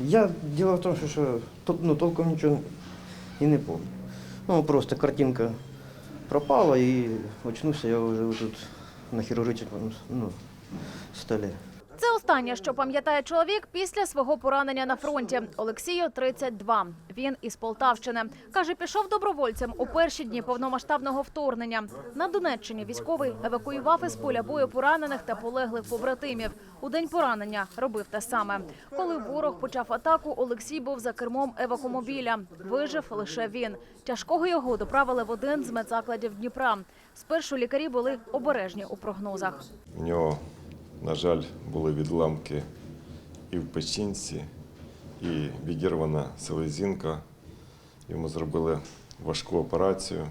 Я дело в том, что, что ну, толком ничего и не помню. Ну, просто картинка пропала, и очнулся я вот тут на хирургическом ну, столе. Це останнє, що пам'ятає чоловік після свого поранення на фронті. Олексію 32. Він із Полтавщини. Каже, пішов добровольцем у перші дні повномасштабного вторгнення. На Донеччині військовий евакуював із поля бою поранених та полеглих побратимів. У день поранення робив те саме. Коли ворог почав атаку, Олексій був за кермом евакомобіля. Вижив лише він. Тяжкого його доправили в один з медзакладів Дніпра. Спершу лікарі були обережні у прогнозах. У нього, на жаль, були відламки і в печінці, і відірвана селезінка. Йому зробили важку операцію,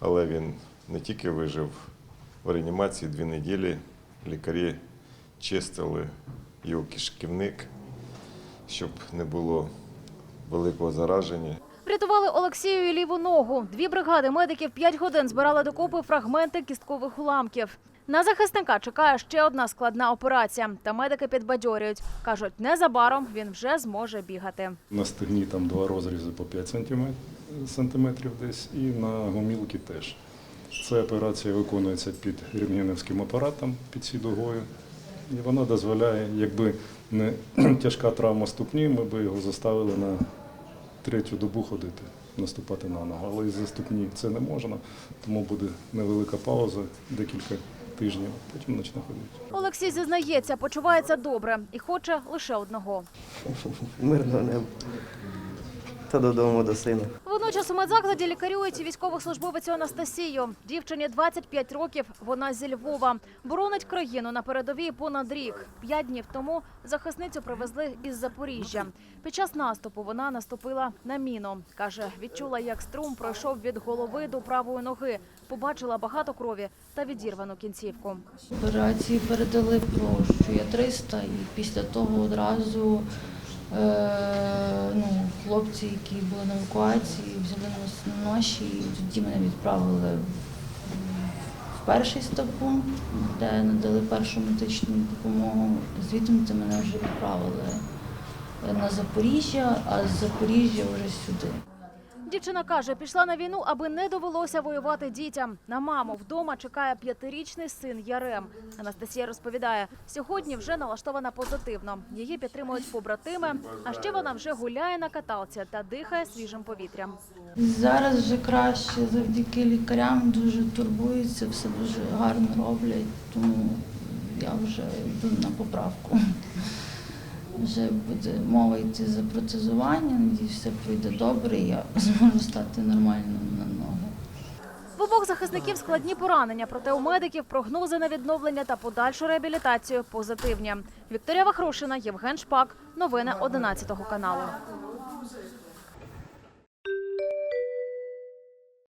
але він не тільки вижив в реанімації дві неділі. Лікарі чистили його кишківник, щоб не було великого зараження. Врятували Олексію і ліву ногу. Дві бригади медиків п'ять годин збирали докупи фрагменти кісткових уламків. На захисника чекає ще одна складна операція. Та медики підбадьорюють. Кажуть, незабаром він вже зможе бігати. На стегні там два розрізи по 5 сантиметрів, десь, і на гомілки теж. Ця операція виконується під рентгенівським апаратом під сідогою. І вона дозволяє, якби не тяжка травма ступні, ми б його заставили на третю добу ходити, наступати на ногу. Але із-за ступні це не можна, тому буде невелика пауза, декілька тижнів, потім почне ходити. Олексій зізнається, почувається добре і хоче лише одного. Мирного неба. Та додому до сина. Водночас у медзакладі лікарюють військовослужбовицю Анастасію. Дівчині 25 років. Вона зі Львова. Боронить країну на передовій понад рік. П'ять днів тому захисницю привезли із Запоріжжя. Під час наступу вона наступила на міну. Каже, відчула, як струм пройшов від голови до правої ноги. Побачила багато крові та відірвану кінцівку. Операції передали про що я 300, і після того одразу ну, хлопці, які були на евакуації, взяли нас на ноші, і тоді мене відправили в перший стабункт, де надали першу медичну допомогу. Звідти мене вже відправили на Запоріжжя, а з Запоріжжя вже сюди. Дівчина каже, пішла на війну, аби не довелося воювати дітям. На маму вдома чекає п'ятирічний син Ярем. Анастасія розповідає, сьогодні вже налаштована позитивно. Її підтримують побратими, а ще вона вже гуляє на каталці та дихає свіжим повітрям. Зараз вже краще завдяки лікарям дуже турбуються, все дуже гарно роблять, тому я вже йду на поправку. Вже буде мова йти за протезування, надіюсь, все пройде добре, і я зможу стати нормально на ноги. В обох захисників складні поранення, проте у медиків прогнози на відновлення та подальшу реабілітацію позитивні. Вікторія Вахрушина, Євген Шпак. Новини 11 каналу.